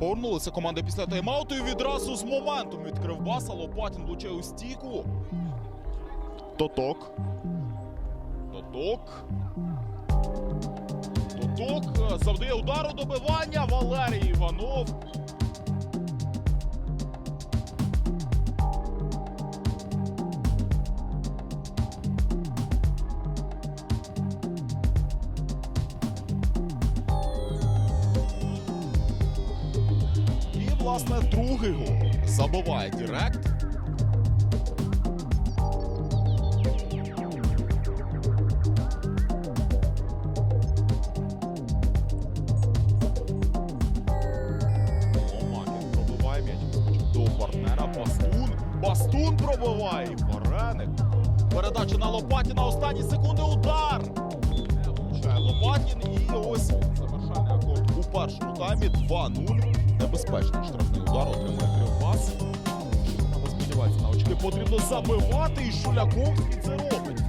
Повернулися команди після тайм-ауту і відразу з моментом відкрив баса. Лопатін влучає у стійку. Тоток. Тоток. Тоток е, завдає удару добивання. Валерій Іванов. Власне, другий гол забиває Дірект. Ломакін пробиває. До партнера. Бастун. Бастун пробиває. Вареник. Передача на Лопатіна. Останні секунди. Удар. Не Лопатін. І ось завершальний акорд у першому таймі. 2-0. Небезпечний штрафний удар отримує Кривбас. Треба на очки. Потрібно забивати. І Шуляковський це робить.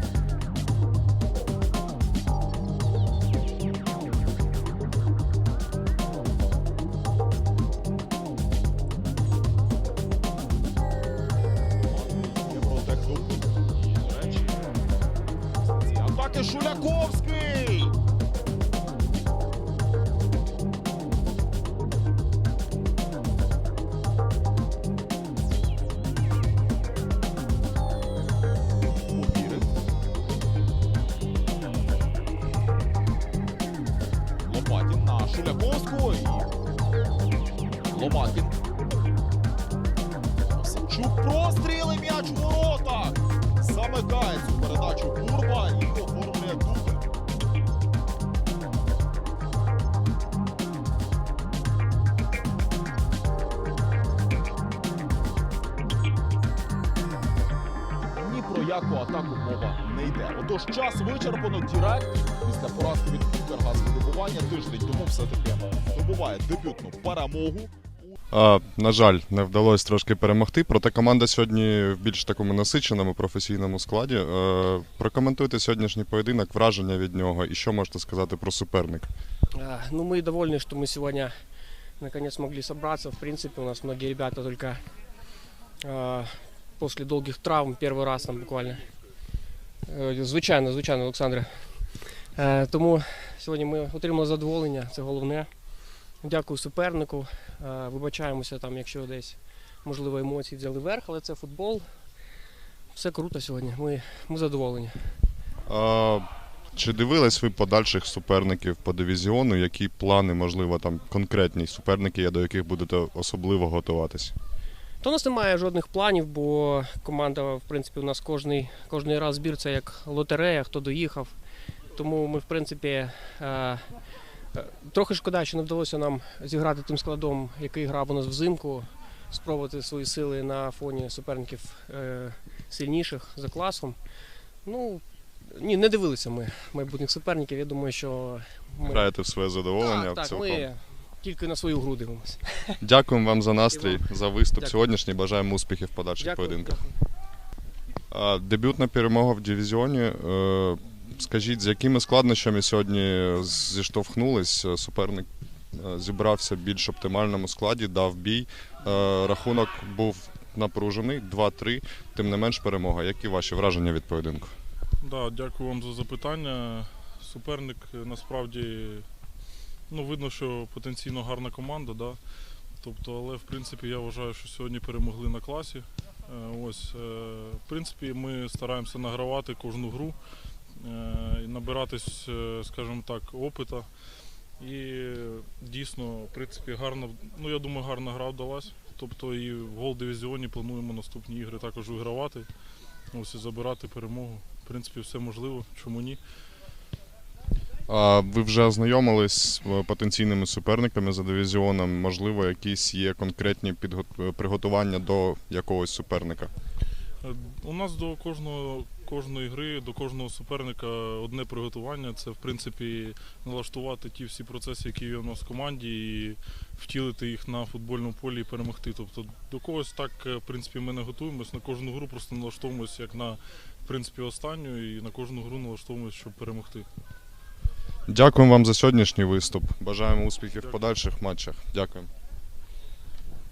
Атаки Шуляковський. Лопатін на Шуляковську. І Ломакін. Осадчук простріли м'яч у воротах. Замикає цю передачу Бурба і оформлює дубль. Ні про яку атаку мова не йде. Отож, час вичерпано. Дірект після поразки від Укргазвидобування тиждень тому все-таки здобуває дебютну перемогу. А, на жаль, не вдалося трошки перемогти. Проте команда сьогодні в більш такому насиченому професійному складі. Е, прокоментуйте сьогоднішній поєдинок, враження від нього і що можете сказати про суперника. А, Ну, мы довольны, что мы сегодня наконец смогли собраться. В принципе, у нас многие ребята только а, после долгих травм, первый раз там буквально. Е, Звичайно, звичайно, Олександре. Е, Тому сьогодні ми отримали задоволення, це головне. Дякую супернику. Е, Вибачаємося там, якщо десь можливо емоції взяли верх, але це футбол. Все круто сьогодні. Ми, ми задоволені. А, чи дивились ви подальших суперників по дивізіону? Які плани, можливо, там конкретні суперники до яких будете особливо готуватись? То у нас немає жодних планів, бо команда, в принципі, у нас кожний, кожний раз збір це як лотерея, хто доїхав. Тому ми, в принципі, е, е, трохи шкода, що не вдалося нам зіграти тим складом, який грав у нас взимку, спробувати свої сили на фоні суперників е, сильніших за класом. Ну, ні, не дивилися ми майбутніх суперників. Я думаю, що ми Граєте в своє задоволення так, так, цілком. ми тільки на свою гру дивимося. Дякуємо вам за настрій, за виступ Дякую. сьогоднішній. Бажаємо успіхів в подальших Дякую. поєдинках. А, Дебютна перемога в дивізіоні. Е, Скажіть, з якими складнощами сьогодні зіштовхнулись? Е, Суперник е, зібрався в більш оптимальному складі, дав бій. Рахунок був напружений 2-3, тим не менш перемога. Які ваші враження від поєдинку? Да, дякую вам за запитання. Суперник насправді ну, видно, що потенційно гарна команда. Да? Тобто, але в принципі я вважаю, що сьогодні перемогли на класі. Е, Ось, е, в принципі, ми стараємося награвати кожну гру, е, і набиратись, скажімо так, опита. І дійсно, в принципі, гарно, ну я думаю, гарна гра вдалась. Тобто і в гол дивізіоні плануємо наступні ігри також вигравати. Ось і забирати перемогу. В принципі, все можливо, чому ні. А ви вже ознайомились з е, потенційними суперниками за дивізіоном? Можливо, якісь є конкретні підго- приготування до якогось суперника? Е, У нас до кожного кожної гри, до кожного суперника одне приготування. Це в принципі налаштувати ті всі процеси, які є у нас в команді, і втілити їх на футбольному полі і перемогти. Тобто до когось так, е, в принципі, ми не готуємось на кожну гру, просто налаштовуємося як на в принципі останню, і на кожну гру налаштовуємося, щоб перемогти. Дякуємо вам за сьогоднішній виступ. Бажаємо успіхів в подальших матчах. Дякуємо.